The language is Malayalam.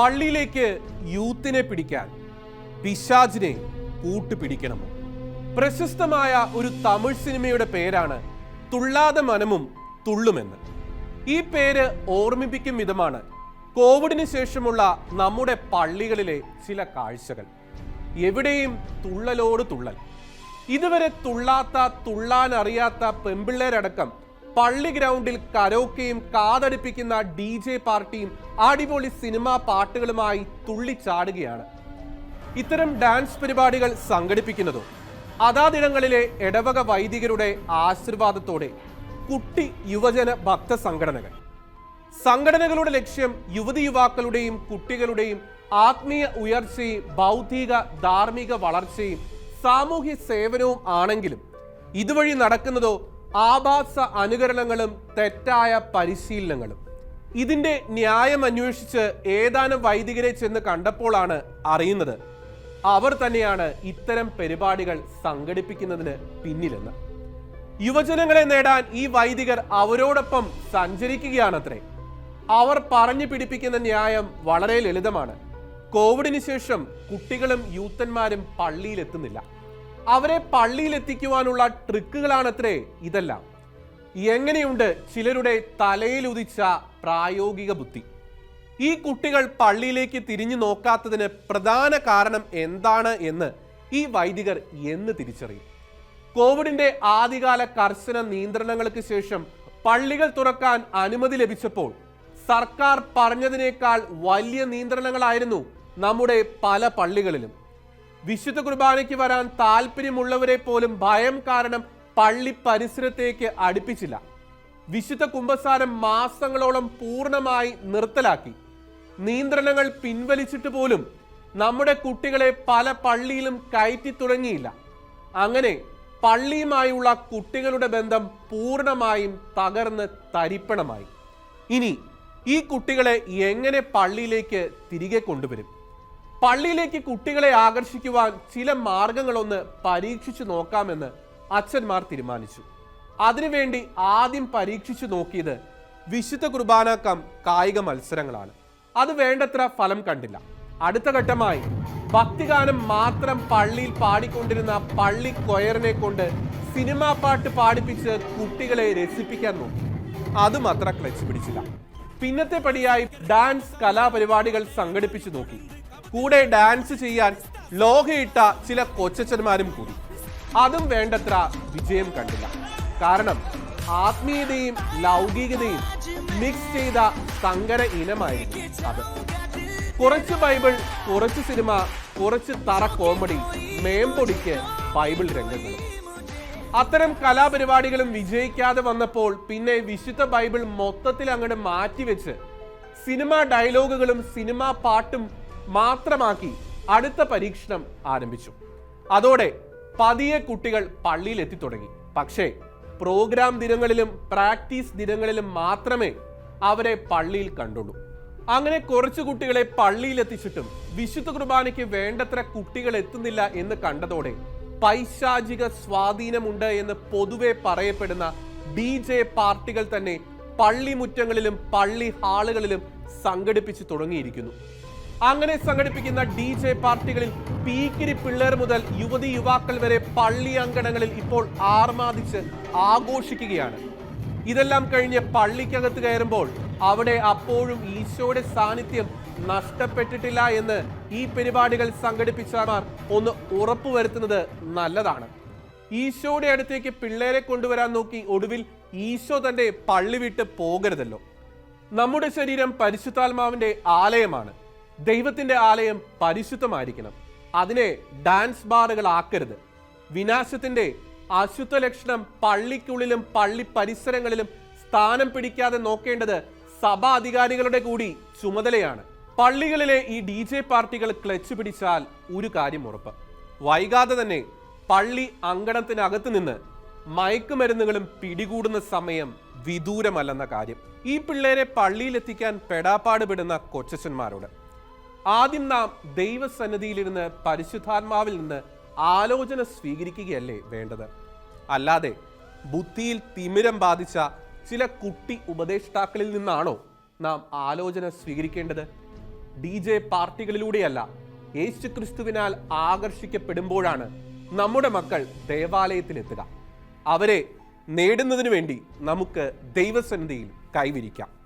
പള്ളിയിലേക്ക് യൂത്തിനെ പിടിക്കാൻ പിശാജിനെ കൂട്ടുപിടിക്കണമോ? പ്രശസ്തമായ ഒരു തമിഴ് സിനിമയുടെ പേരാണ് തുള്ളാതെ മനമും തുള്ളുമെന്ന്. ഈ പേര് ഓർമ്മിപ്പിക്കും വിധമാണ് കോവിഡിന് ശേഷമുള്ള നമ്മുടെ പള്ളികളിലെ ചില കാഴ്ചകൾ. എവിടെയും തുള്ളലോട് തുള്ളൽ. ഇതുവരെ തുള്ളാത്ത തുള്ളാൻ അറിയാത്ത പെമ്പിള്ളേരടക്കം പള്ളി ഗ്രൗണ്ടിൽ കരോക്കയും കാതടിപ്പിക്കുന്ന ഡി ജെ പാർട്ടിയും അടിപൊളി സിനിമാ പാട്ടുകളുമായി തുള്ളിച്ചാടുകയാണ്. ഇത്തരം ഡാൻസ് പരിപാടികൾ സംഘടിപ്പിക്കുന്നതും അതാതിടങ്ങളിലെ ഇടവക വൈദികരുടെ ആശീർവാദത്തോടെ കുട്ടി യുവജന ഭക്ത സംഘടനകൾ. സംഘടനകളുടെ ലക്ഷ്യം യുവതി യുവാക്കളുടെയും കുട്ടികളുടെയും ആത്മീയ ഉയർച്ചയും ബൗദ്ധിക ധാർമ്മിക വളർച്ചയും സാമൂഹ്യ സേവനവും ആണെങ്കിലും ഇതുവഴി നടക്കുന്നതോ ആഭാസ അനുകരണങ്ങളും തെറ്റായ പരിശീലനങ്ങളും. ഇതിന്റെ ന്യായം അന്വേഷിച്ച് ഏതാനും വൈദികരെ ചെന്ന് കണ്ടപ്പോഴാണ് അറിയുന്നത്. അവർ തന്നെയാണ് ഇത്തരം പരിപാടികൾ സംഘടിപ്പിക്കുന്നതിന് പിന്നിലെന്ന്. യുവജനങ്ങളെ നേടാൻ ഈ വൈദികർ അവരോടൊപ്പം സഞ്ചരിക്കുകയാണത്രേ. അവർ പറഞ്ഞു പിടിപ്പിക്കുന്ന ന്യായം വളരെ ലളിതമാണ്. കോവിഡിന് ശേഷം കുട്ടികളും യൂത്തന്മാരും പള്ളിയിൽ എത്തുന്നില്ല അവരെ പള്ളിയിൽ എത്തിക്കുവാനുള്ള ട്രിക്കുകളാണത്രേ ഇതെല്ലാം. എങ്ങനെയുണ്ട് ചിലരുടെ തലയിലുദിച്ച പ്രായോഗിക ബുദ്ധി? ഈ കുട്ടികൾ പള്ളിയിലേക്ക് തിരിഞ്ഞു നോക്കാത്തതിന് പ്രധാന കാരണം എന്താണ് എന്ന് ഈ വൈദികർ എന്ന് തിരിച്ചറിയും. കോവിഡിന്റെ ആദ്യകാല കർശന നിയന്ത്രണങ്ങൾക്ക് ശേഷം പള്ളികൾ തുറക്കാൻ അനുമതി ലഭിച്ചപ്പോൾ സർക്കാർ പറഞ്ഞതിനേക്കാൾ വലിയ നിയന്ത്രണങ്ങളായിരുന്നു നമ്മുടെ പല പള്ളികളിലും. വിശുദ്ധ കുർബാനയ്ക്ക് വരാൻ താല്പര്യമുള്ളവരെ പോലും ഭയം കാരണം പള്ളി പരിസരത്തേക്ക് അടുപ്പിച്ചില്ല. വിശുദ്ധ കുംഭസാരം മാസങ്ങളോളം പൂർണമായി നിർത്തലാക്കി. നിയന്ത്രണങ്ങൾ പിൻവലിച്ചിട്ട് പോലും നമ്മുടെ കുട്ടികളെ പല പള്ളിയിലും കയറ്റി തുടങ്ങിയില്ല. അങ്ങനെ പള്ളിയുമായുള്ള കുട്ടികളുടെ ബന്ധം പൂർണമായും തകർന്ന് തരിപ്പണമായി. ഇനി ഈ കുട്ടികളെ എങ്ങനെ പള്ളിയിലേക്ക് തിരികെ കൊണ്ടുവരും? പള്ളിയിലേക്ക് കുട്ടികളെ ആകർഷിക്കുവാൻ ചില മാർഗങ്ങളൊന്ന് പരീക്ഷിച്ചു നോക്കാമെന്ന് അച്ഛന്മാർ തീരുമാനിച്ചു. അതിനുവേണ്ടി ആദ്യം പരീക്ഷിച്ചു നോക്കിയത് വിശുദ്ധ കുർബാന കായിക മത്സരങ്ങളാണ്. അത് വേണ്ടത്ര ഫലം കണ്ടില്ല. അടുത്ത ഘട്ടമായി ഭക്തിഗാനം മാത്രം പള്ളിയിൽ പാടിക്കൊണ്ടിരുന്ന പള്ളി കൊയറിനെ കൊണ്ട് സിനിമാ പാട്ട് പാടിപ്പിച്ച് കുട്ടികളെ രസിപ്പിക്കാൻ നോക്കി. അതും അത്ര ക്ലച്ച് പിടിച്ചില്ല. പിന്നത്തെ പടിയായി ഡാൻസ് കലാപരിപാടികൾ സംഘടിപ്പിച്ചു നോക്കി. കൂടെ ഡാൻസ് ചെയ്യാൻ ലോഹയിട്ട ചില കൊച്ചച്ചന്മാരും കൂടി. അതും വേണ്ടത്ര വിജയം കണ്ടില്ല. കാരണം ആത്മീയതയും ലൗകികതയും മിക്സ് ചെയ്ത സങ്കര ഇനമായിരുന്നു അത്. കുറച്ച് ബൈബിൾ കുറച്ച് സിനിമ കുറച്ച് തറ കോമഡി മേമ്പൊടിക്ക് ബൈബിൾ രംഗങ്ങളും. അത്തരം കലാപരിപാടികളും വിജയിക്കാതെ വന്നപ്പോൾ പിന്നെ വിശുദ്ധ ബൈബിൾ മൊത്തത്തിൽ അങ്ങോട്ട് മാറ്റിവെച്ച് സിനിമ ഡയലോഗുകളും സിനിമാ പാട്ടും മാത്രമാക്കി അടുത്ത പരീക്ഷണം ആരംഭിച്ചു. അതോടെ പതിയെ കുട്ടികൾ പള്ളിയിൽ എത്തിത്തുടങ്ങി പക്ഷേ പ്രോഗ്രാം ദിനങ്ങളിലും പ്രാക്ടീസ് ദിനങ്ങളിലും മാത്രമേ അവരെ പള്ളിയിൽ കണ്ടുള്ളൂ. അങ്ങനെ കുറച്ച് കുട്ടികളെ പള്ളിയിലെത്തിച്ചിട്ടും വിശുദ്ധ കുർബാനയ്ക്ക് വേണ്ടത്ര കുട്ടികൾ എത്തുന്നില്ല എന്ന് കണ്ടതോടെ പൈശാചിക സ്വാധീനമുണ്ട് എന്ന് പൊതുവെ പറയപ്പെടുന്ന ഡി ജെ പാർട്ടികൾ തന്നെ പള്ളിമുറ്റങ്ങളിലും പള്ളി ഹാളുകളിലും സംഘടിപ്പിച്ചു തുടങ്ങിയിരിക്കുന്നു. അങ്ങനെ സംഘടിപ്പിക്കുന്ന ഡി ജെ പാർട്ടികളിൽ പീക്കിരി പിള്ളേർ മുതൽ യുവതി യുവാക്കൾ വരെ പള്ളി അങ്കണങ്ങളിൽ ഇപ്പോൾ ആർമാദിച്ച് ആഘോഷിക്കുകയാണ്. ഇതെല്ലാം കഴിഞ്ഞ് പള്ളിക്കകത്ത് കയറുമ്പോൾ അവിടെ അപ്പോഴും ഈശോയുടെ സാന്നിധ്യം നഷ്ടപ്പെട്ടിട്ടില്ല എന്ന് ഈ പരിപാടികൾ സംഘടിപ്പിച്ചവർ ഒന്ന് ഉറപ്പുവരുത്തുന്നത് നല്ലതാണ്. ഈശോയുടെ അടുത്തേക്ക് പിള്ളേരെ കൊണ്ടുവരാൻ നോക്കി ഒടുവിൽ ഈശോ തന്റെ പള്ളി വിട്ട് പോകരുതല്ലോ. നമ്മുടെ ശരീരം പരിശുദ്ധാത്മാവിന്റെ ആലയമാണ്. ദൈവത്തിന്റെ ആലയം പരിശുദ്ധമായിരിക്കണം. അതിനെ ഡാൻസ് ബാറുകളാക്കരുത്. വിനാശത്തിന്റെ അശുദ്ധ ലക്ഷണം പള്ളിക്കുള്ളിലും പള്ളി പരിസരങ്ങളിലും സ്ഥാനം പിടിക്കാതെ നോക്കേണ്ടത് സഭാ അധികാരികളുടെ കൂടി ചുമതലയാണ്. പള്ളികളിലെ ഈ ഡി ജെ പാർട്ടികൾ ക്ലച്ച് പിടിച്ചാൽ ഒരു കാര്യം ഉറപ്പ്. വൈകാതെ തന്നെ പള്ളി അങ്കണത്തിനകത്ത് നിന്ന് മയക്കുമരുന്നുകളും പിടികൂടുന്ന സമയം വിദൂരമല്ലെന്ന കാര്യം. ഈ പിള്ളേരെ പള്ളിയിലെത്തിക്കാൻ പെടാപ്പാട് പെടുന്ന കൊച്ചച്ചന്മാരോട് ആദ്യം നാം ദൈവസന്നിധിയിലിരുന്ന് പരിശുദ്ധാത്മാവിൽ നിന്ന് ആലോചന സ്വീകരിക്കുകയല്ലേ വേണ്ടത്? അല്ലാതെ ബുദ്ധിയിൽ തിമിരം ബാധിച്ച ചില കുട്ടി ഉപദേഷ്ടാക്കളിൽ നിന്നാണോ നാം ആലോചന സ്വീകരിക്കേണ്ടത്? ഡി ജെ പാർട്ടികളിലൂടെയല്ല യേശുക്രിസ്തുവിനാൽ ആകർഷിക്കപ്പെടുമ്പോഴാണ് നമ്മുടെ മക്കൾ ദേവാലയത്തിലെത്തുക. അവരെ നേടുന്നതിന് വേണ്ടി നമുക്ക് ദൈവസന്നിധിയിൽ കൈവിരിക്കാം.